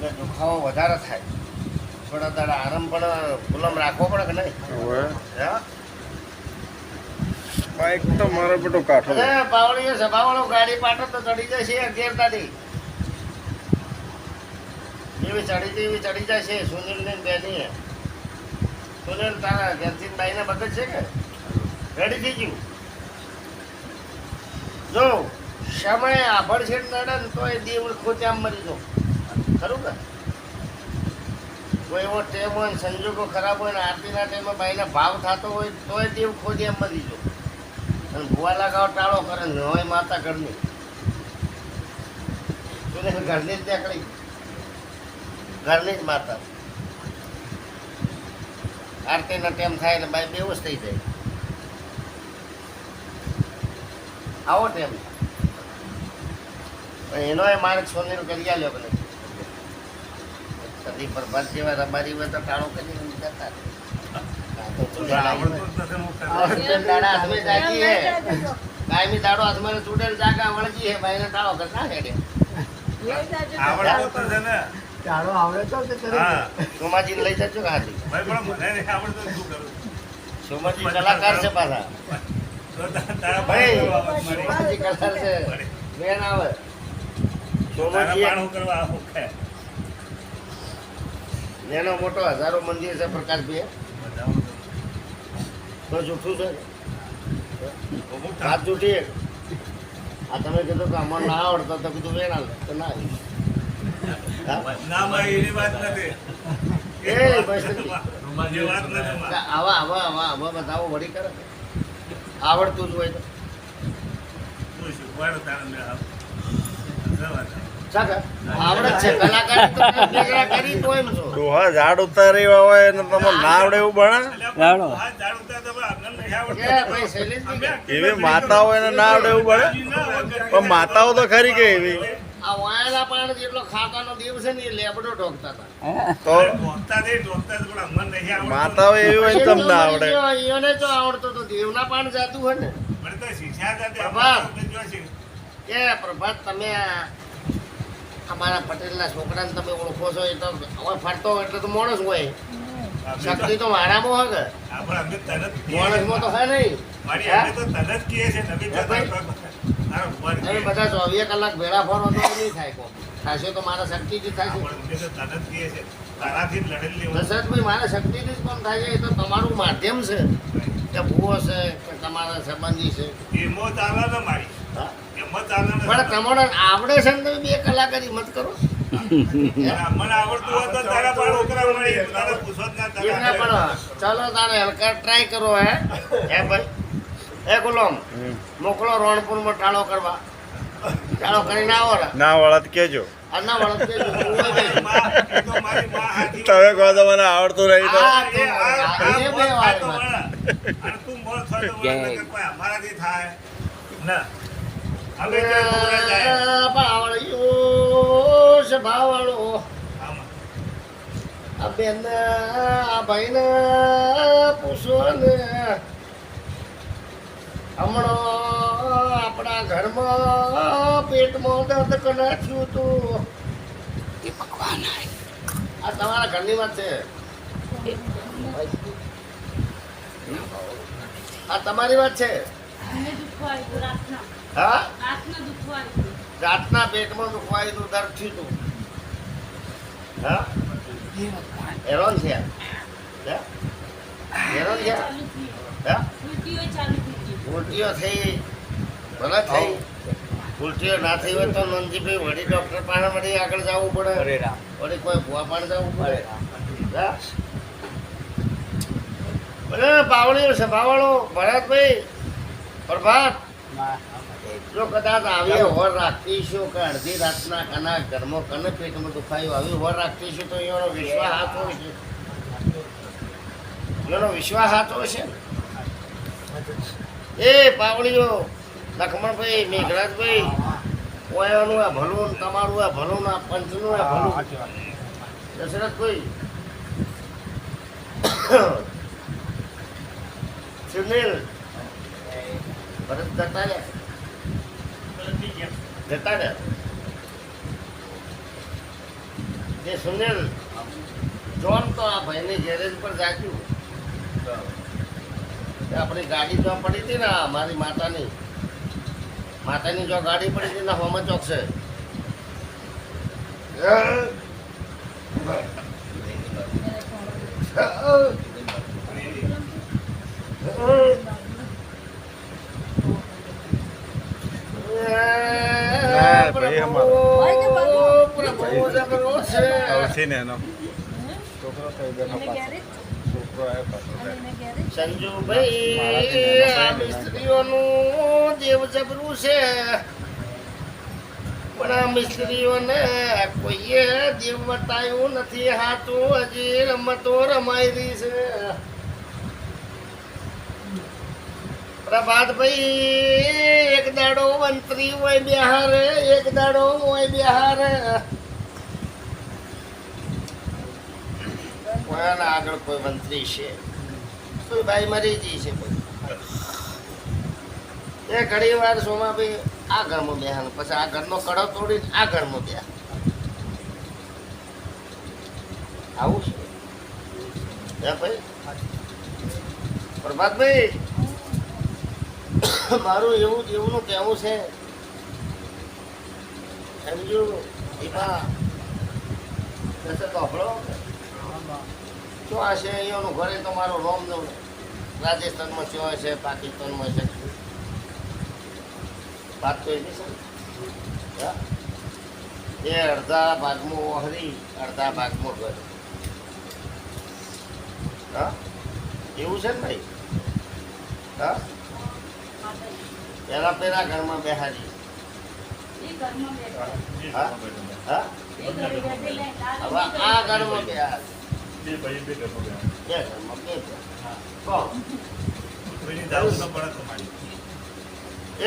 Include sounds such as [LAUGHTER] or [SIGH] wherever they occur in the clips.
ને દુખાવો વધારે થાય. થોડા તારા આરામ પણ ગુલામ રાખવો પડે કે નહીં? બાઈક તો મારો બેટો કાઠો છે. અરે પાવડીએ સભાવાળો ગાડી પાટો તો ચડી જશે અગિયાર તારીખ એવી ચડી હતી એવી ચડી જશે સુનિલ ને બેની સુનિલ તારા ઘરથી બાઈને બધે છે કે? રેડી થઈ ગયું? જો સમય આભળ છે નડે ને તો એ દેવ ખોચામ મરી જો ખરું ને? કોઈ એવો ટેમ હોય ને સંજોગો ખરાબ હોય ને આરતીના ટાઈમે બાઈને ભાવ થતો હોય, તોય દેવ ખોદી એમ મરી જો અને ભૂવા લગાવ, ટાળો કરે ને હોય માતા ઘરની. તું ઘરની જ નીકળી ઘરની જ માતા. આરતીનો ટાઈમ થાય એટલે બાઈ બેવું જ થઈ જાય. આવો ટાઈમ એનો એનોય માર્ગ સોનીલ કરી આલ્યો કે નહીં પ્રભાત જેવા રબારી હોય તો ટાળો કરીને જતા રહે. આ તો ચૂડેલ આવી હોય. ચૂડેલ દાડા હાથમાં જાગી હે કાયમી દાડો હાથમાં ચૂડેલ જાગા વળગી હે ભાઈને ટાળો કરતા હેડે. આવડતું છે ને. ચાલો આવડે તો કે કરે હા. સોમાજીને લઈ જજો કે હાથી. ભાઈ પણ મને નહીં આવડતું તો શું કરું. સોમાજી કલાકાર છે પાછા. ભાઈ. સોમાજી કલાકાર છે. બેન આવે. સોમાજી કરવા આવું એનો મોટો હજારો મંદિર છે પ્રકાશભાઈ તો. જૂઠું છે? વાત જૂઠી આ તમે કીધું કે ના આવડતો તો કીધું વેણ હાલે તો ના. આવા આવા આવા આવા બતાવો વળી કરે. આવડતું જ હોય તો. ડોહા ઝાડ ઉતારી હોય ને તમને ના એવું ભણે? એવી એવું પણ માતાઓ તો ખરી કે એવી. માતાઓ એવી હોય ને તમને આવડે. એને તો આવડતો તો દેવના પાણ જાતું હોય ને. કે પ્રભાત. તમે અમારા પટેલના છોકરાને તમે ઓળખો છો એ તો હવે ફરતો એટલે તો માણસ હોય. શક્તિ તો મારામાં હોય કે? માણસમાં તો હે? નહીં તમે બધા ચોવીસ કલાક ભેળા ફરો તો નહીં થાય થશે તો મારા શક્તિથી હોય. દશરથભાઈ મારા શક્તિથી જ પણ થાય છે? એ તો તમારું માધ્યમ છે. કે ભૂવો છે કે તમારા સંબંધી છે. એમો ચાલે મારી. પણ તમને આવડે છે ને તમે બે કલાકારી મત કરો. મને આવડતું હોય તો તારા પણ ઓકરા મળી તારે જ ના તારે પણ ચાલો તારે હલકા ટ્રાય કરો હે. હે ભાઈ. હે ગુલામ. મોકલો મોકલો રોણપુરમાં ટાળો કરવા. ટાળો કરીને આવો રા ના વળત કેજો આ ના વળતમાં, માં હાથી તમે કહો તો મને આવડતું નહીં તો. તો થાય તો વળે, નકર કોઈ અમારાથી થાય ના અમે જે મોકલા જાય બાવળિયો છે બાવળો આમાં. આ બેન આ ભાઈને પૂછો ને. હમણાં આપણા ઘરમાં પેટમાં દર્દ કનાખ્યું તું આ તમારા ઘરની વાત છે? આ તમારી વાત છે? હા? રાતના પેટમાં દુખવાયું હતું દર્દ થયું હતું હા? હેરોન છે? હે? હેરોન છે? હા? ઉલટીઓ થઈ ભલે થઈ. ઉલટીઓ ના થઈ હોય તો નંદજીભાઈ વળી ડૉક્ટર પાસે વળી આગળ જવું પડે. વળી કોઈ ભૂવા પાસે જવું પડે. હા? ભલે બાવળીઓ છે બાવળો ભરતભાઈ પ્રભાત. જો કદાચ આવી હોર રાખીશું કે અડધી રાતના કના ઘરમાં કને પેટમાં દુખાયું આવી હોર રાખીશું તો એનો વિશ્વાસ હાથો છે એનો વિશ્વાસ હાથો છે એ પાવડીઓ લખમણભાઈ મેઘરાજભાઈ ઓયાનું આ ભલું તમારું આ ભલું આ પંચનું આ ભલું. દશરથભાઈ [COUGHS] સુનિલ ભરત જતા રહ્યા જતા રહ્યા. જે સુનિલ, જોન તો આ ભાઈની ગેરેજ પર જાગ્યું. આપણી ગાડી જો પડી હતી ને મારી માતાની. માતાની જો ગાડી પડી હતી ને હોમ ચોક છે ના, ભાઈ અમારો. છે ને એનો. છોકરો થઈ ગયો છોકરો આવ્યો પાછો. અને એને ગેરેજ? સંજુભાઈ આ મિસ્ત્રીઓનું દેવ જબરું છે. પણ આ મિસ્ત્રીઓને કોઈએ દેવ બતાવ્યું નથી હાથું હજી રમતો રમાઈ રહી છે. પ્રભાતભાઈ દાડો મંત્રી હોય બિહાર, એક દાડો હોય બિહાર. કોયાના આગળ કોઈ મંત્રી છે? કોઈ ભાઈ મરી જઈ છે એ ઘણી વાર સોમાભાઈ આ ઘરમાં બેહાનું પછી આ ઘરનો કડો તોડીને આ ઘરમાં બેહ. આવું છે? ભાઈ? પ્રભાતભાઈ? મારું એવું એવનું કહેવું છે. સમજુ એમાં કશે કપડો શું હશે અહીંયાનું ઘરે? તો મારો રોમનું રાજસ્થાનમાં શું છે, પાકિસ્તાનમાં છે. વાત તો એની છે? એ અડધા ભાગમાં ઓહરી, અડધા ભાગમાં ઘર. હા? એવું છે ને ભાઈ? હા? પેલા પેલા ઘરમાં બેહાડી. હા હા? હવે આ ઘરમાં બેહાડ. બે ભાઈ બે ઘરમાં બે ઘરમાં બે કોણ.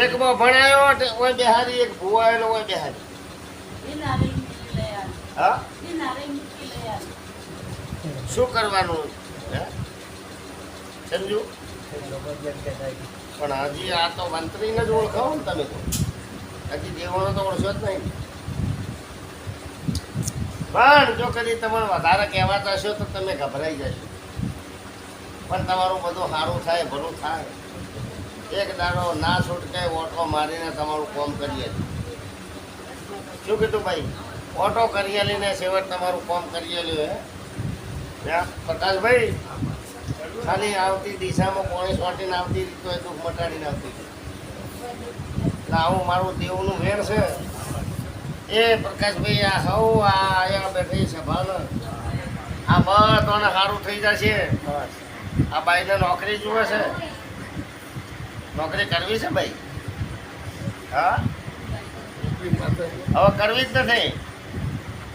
એકમાં ભણાયો હોય ઓય બેહારી એક ભુવાયેલો ઓય બિહારી હા? શું કરવાનું? હે? સમજુ પણ હજી આ તો મંત્રીને જ ઓળખાવો ને તમે તો. હજી દેવાનો તો ઓળખો જ નહીં. પણ જો કદી તમને વધારે કહેવાતા હશો તો તમે ગભરાઈ જશો. પણ તમારું બધું સારું થાય, ભલું થાય. એક દાડો ના છૂટકે ઓટો મારીને તમારું કામ કરીએ. શું કીધું ભાઈ? ઓટો કરી લઈને છેવટ તમારું કામ કરી લ્યું, હે? પ્રકાશભાઈ? ખાલી આવતી દિશામાં પોણી સોટીને આવતી તો એ દુઃખ મટાડીને આવતી એટલે આવું મારું દેવનું વેર છે. એ પ્રકાશભાઈ આ હવ આ અહીંયા બેઠી સભાને આ બધાને સારું થઈ જશે. આ ભાઈને નોકરી જુએ છે. નોકરી કરવી છે ભાઈ? હા? હવે કરવી જ નથી.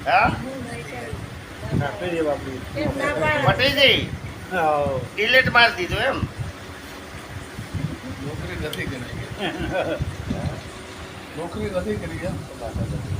હા? જઈ. આવો. ડિલીટ મારી દીધો એમ. નોકરી નથી કરી. [LAUGHS] નોકરી નથી કરી એમ.